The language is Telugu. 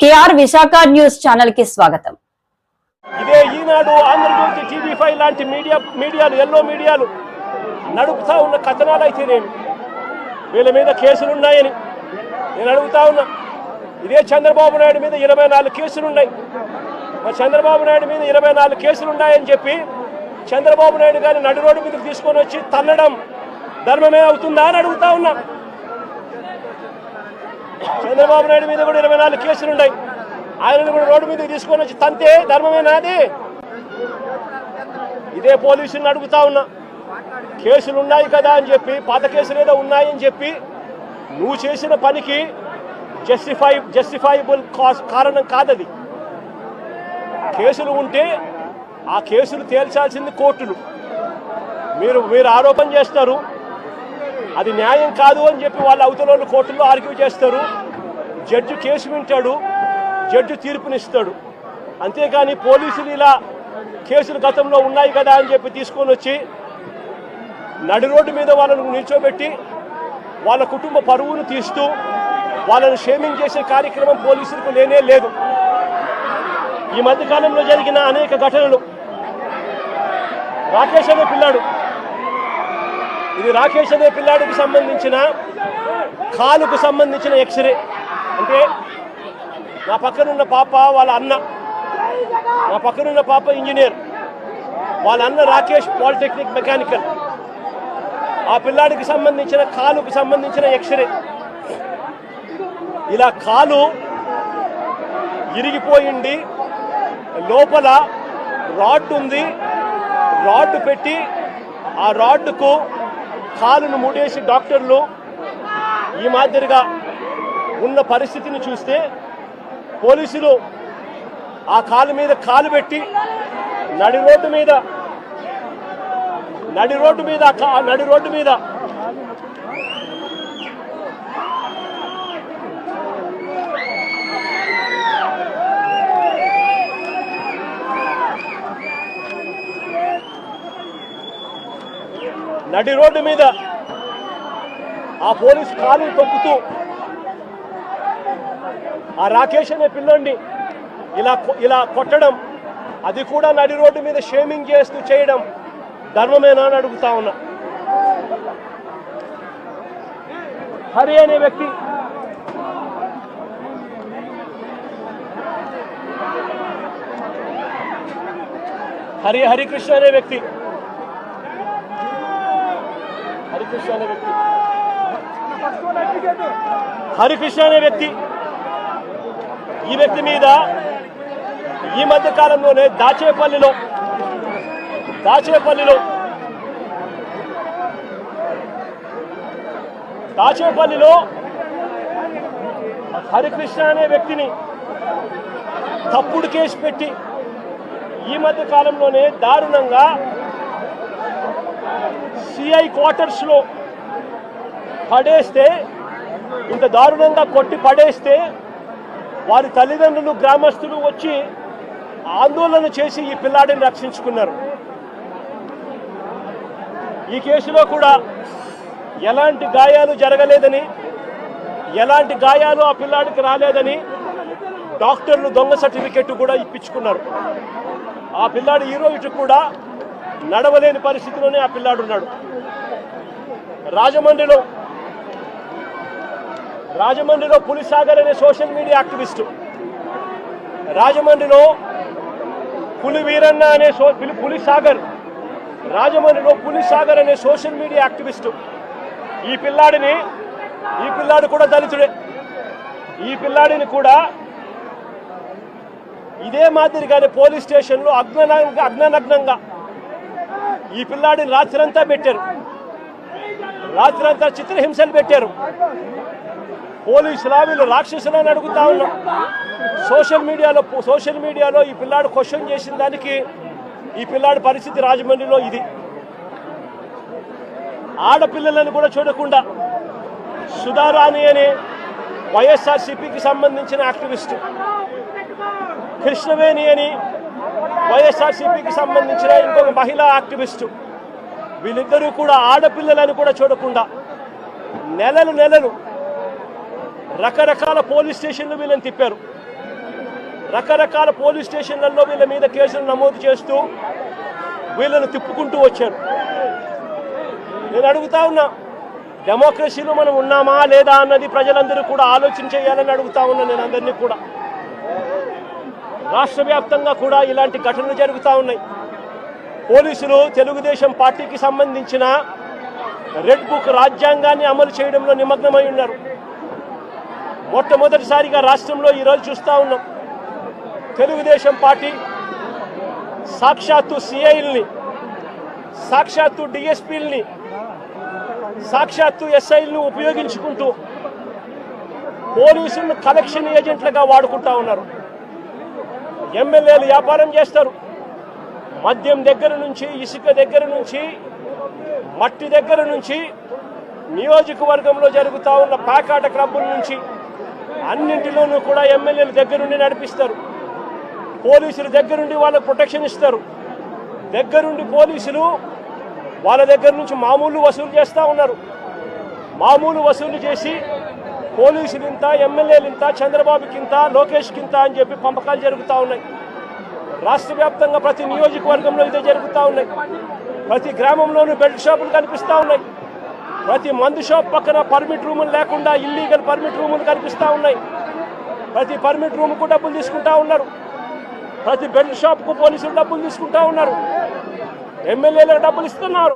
కేఆర్ విశాఖ న్యూస్ ఛానల్కి స్వాగతం. ఇదే ఈనాడు ఆంధ్రజ్యోతి టీవీ ఫైవ్ లాంటి మీడియా మీడియాలు ఎల్లో మీడియాలు నడుపుతా ఉన్న కథనాలు అయితేనేమి వీళ్ళ మీద కేసులు ఉన్నాయని నేను అడుగుతా ఉన్నా. ఇదే చంద్రబాబు నాయుడు మీద ఇరవై నాలుగు కేసులు ఉన్నాయి మరి చంద్రబాబు నాయుడు మీద ఇరవై నాలుగు కేసులు ఉన్నాయని చెప్పి చంద్రబాబు నాయుడు గారిని నడు రోడ్డు మీదకి తీసుకొని వచ్చి తన్నడం ధర్మమే అవుతుందా అని అడుగుతా ఉన్నా. చంద్రబాబు నాయుడు మీద కూడా ఇరవై నాలుగు కేసులు ఉన్నాయి. ఆయనను కూడా రోడ్డు మీదకి తీసుకొని వచ్చి తంతే ధర్మమేనా అది ఇదే పోలీసులను అడుగుతా ఉన్నా. కేసులు ఉన్నాయి కదా అని చెప్పి పాత కేసులు ఏదో ఉన్నాయని చెప్పి నువ్వు చేసిన పనికి జస్టిఫై జస్టిఫైబుల్ కాస్ కారణం కాదది. కేసులు ఉంటే ఆ కేసులు తేల్చాల్సింది కోర్టులు. మీరు మీరు ఆరోపణ చేస్తారు. అది న్యాయం కాదు అని చెప్పి వాళ్ళ అవతల కోర్టులో ఆర్గ్యూ చేస్తారు. జడ్జి కేసు వింటాడు జడ్జి తీర్పునిస్తాడు. అంతేకాని పోలీసులు ఇలా కేసులు గతంలో ఉన్నాయి కదా అని చెప్పి తీసుకొని వచ్చి నడి రోడ్డు మీద వాళ్ళను నిల్చోబెట్టి వాళ్ళ కుటుంబ పరువును తీస్తూ వాళ్ళను షేమింగ్ చేసే కార్యక్రమం పోలీసులకు లేనే లేదు. ఈ మధ్యకాలంలో జరిగిన అనేక ఘటనలు. రాకేష్ అనే పిల్లాడు ఇది రాకేష్ అనే పిల్లాడికి సంబంధించిన కాలుకు సంబంధించిన ఎక్స్రే. అంటే నా పక్కనున్న పాప వాళ్ళ అన్న. నా పక్కనున్న పాప ఇంజనీర్. వాళ్ళ అన్న రాకేష్ పాలిటెక్నిక్ మెకానికల్. ఆ పిల్లాడికి సంబంధించిన కాలుకు సంబంధించిన ఎక్స్రే. ఇలా కాలు ఇరిగిపోయింది. లోపల రాడ్ ఉంది. రాడ్ పెట్టి ఆ రాడ్కు కాలును మూడేసి డాక్టర్లు ఈ మాదిరిగా ఉన్న పరిస్థితిని చూస్తే పోలీసులు ఆ కాలు మీద కాలు పెట్టి నడి రోడ్డు మీద నడి రోడ్డు మీద నడి రోడ్డు మీద నడి రోడ్డు మీద ఆ పోలీస్ కాలు తొక్కుతూ ఆ రాకేష్ అనే పిల్లోడిని ఇలా ఇలా కొట్టడం అది కూడా నడి రోడ్డు మీద షేమింగ్ చేస్తూ చేయడం ధర్మమేనా అని అడుగుతా ఉన్నా. హరి అనే వ్యక్తి హరి హరికృష్ణ అనే వ్యక్తి హరికృష్ణ అనే వ్యక్తి. హరికృష్ణ అనే వ్యక్తి. ఈ వ్యక్తి మీద ఈ మధ్య కాలంలోనే దాచేపల్లిలో దాచేపల్లిలో దాచేపల్లిలో హరికృష్ణ అనే వ్యక్తిని తప్పుడు కేసు పెట్టి ఈ మధ్య కాలంలోనే దారుణంగా సిఐ క్వార్టర్స్లో పడేస్తే ఇంత దారుణంగా కొట్టి పడేస్తే వారి తల్లిదండ్రులు గ్రామస్తులు వచ్చి ఆందోళన చేసి ఈ పిల్లాడిని రక్షించుకున్నారు. ఈ కేసులో కూడా ఎలాంటి గాయాలు జరగలేదని ఎలాంటి గాయాలు ఆ పిల్లాడికి రాలేదని డాక్టర్లు దొంగ సర్టిఫికెట్ కూడా ఇప్పించుకున్నారు. ఆ పిల్లాడు ఈరోజు కూడా నడవలేని పరిస్థితిలోనే ఆ పిల్లాడు ఉన్నాడు. రాజమండ్రిలో రాజమండ్రిలో పులిసాగర్ అనే సోషల్ మీడియా యాక్టివిస్టు రాజమండ్రిలో పులి వీరన్న అనే సో పులిసాగర్ రాజమండ్రిలో పులిసాగర్ అనే సోషల్ మీడియా యాక్టివిస్టు. ఈ పిల్లాడిని ఈ పిల్లాడు కూడా దళితుడే. ఈ పిల్లాడిని కూడా ఇదే మాదిరిగానే పోలీస్ స్టేషన్లో అగ్ననంగా అగ్ననగ్నంగా ఈ పిల్లాడిని రాత్రంతా పెట్టారు. రాత్రంతా చిత్రహింసలు పెట్టారు. పోలీసులా వీళ్ళు రాక్షసులని అడుగుతా ఉన్నాం సోషల్ మీడియాలో సోషల్ మీడియాలో ఈ పిల్లాడు క్వశ్చన్ చేసిన దానికి ఈ పిల్లాడి పరిస్థితి రాజమండ్రిలో ఇది. ఆడపిల్లలను కూడా చూడకుండా సుధారాణి అనే వైఎస్ఆర్సీపీకి సంబంధించిన యాక్టివిస్ట్ కృష్ణవేణి అని వైఎస్ఆర్సీపీకి సంబంధించిన ఇంకొక మహిళా యాక్టివిస్టు. వీళ్ళిద్దరూ కూడా ఆడపిల్లలని కూడా చూడకుండా నెలలు నెలలు రకరకాల పోలీస్ స్టేషన్లు వీళ్ళని తిప్పారు. రకరకాల పోలీస్ స్టేషన్లలో వీళ్ళ మీద కేసులు నమోదు చేస్తూ వీళ్ళను తిప్పుకుంటూ వచ్చారు. నేను అడుగుతా ఉన్నా డెమోక్రసీలో మనం ఉన్నామా లేదా? అన్నది ప్రజలందరూ కూడా ఆలోచన చేయాలని అడుగుతా ఉన్నా నేను అందరినీ కూడా. రాష్ట్ర వ్యాప్తంగా కూడా ఇలాంటి ఘటనలు జరుగుతూ ఉన్నాయి. పోలీసులు తెలుగుదేశం పార్టీకి సంబంధించిన రెడ్ బుక్ రాజ్యాంగాన్ని అమలు చేయడంలో నిమగ్నమై ఉన్నారు. మొట్టమొదటిసారిగా రాష్ట్రంలో ఈరోజు చూస్తూ ఉన్నాం. తెలుగుదేశం పార్టీ సాక్షాత్తు సిఐల్ని సాక్షాత్తు డిఎస్పీల్ని సాక్షాత్తు ఎస్ఐల్ని ఉపయోగించుకుంటూ పోలీసులను కలెక్షన్ ఏజెంట్లుగా వాడుకుంటా ఉన్నారు. ఎమ్మెల్యేలు వ్యాపారం చేస్తారు. మద్యం దగ్గర నుంచి ఇసుక దగ్గర నుంచి మట్టి దగ్గర నుంచి నియోజకవర్గంలో జరుగుతూ ఉన్న ప్యాకాట క్లబ్బుల నుంచి అన్నింటిలోనూ కూడా ఎమ్మెల్యేల దగ్గరుండి నడిపిస్తారు. పోలీసుల దగ్గరుండి వాళ్ళకు ప్రొటెక్షన్ ఇస్తారు. దగ్గరుండి పోలీసులు వాళ్ళ దగ్గర నుంచి మామూలు వసూలు చేస్తూ ఉన్నారు. మామూలు వసూలు చేసి పోలీసులు ఇంత ఎమ్మెల్యేలు ఇంత చంద్రబాబుకి ఇంత అని చెప్పి పంపకాలు జరుగుతూ ఉన్నాయి. రాష్ట్ర వ్యాప్తంగా ప్రతి నియోజకవర్గంలో ఇదే జరుగుతూ ఉన్నాయి. ప్రతి గ్రామంలోనూ బెల్ట్ షాపులు కనిపిస్తూ ఉన్నాయి. ప్రతి మందు షాప్ పక్కన పర్మిట్ రూములు లేకుండా ఇల్లీగల్ పర్మిట్ రూములు కనిపిస్తూ ఉన్నాయి. ప్రతి పర్మిట్ రూమ్కు డబ్బులు తీసుకుంటా ఉన్నారు. ప్రతి బెల్ట్ షాప్కు పోలీసులు డబ్బులు తీసుకుంటా ఉన్నారు. ఎమ్మెల్యేలకు డబ్బులు ఇస్తున్నారు.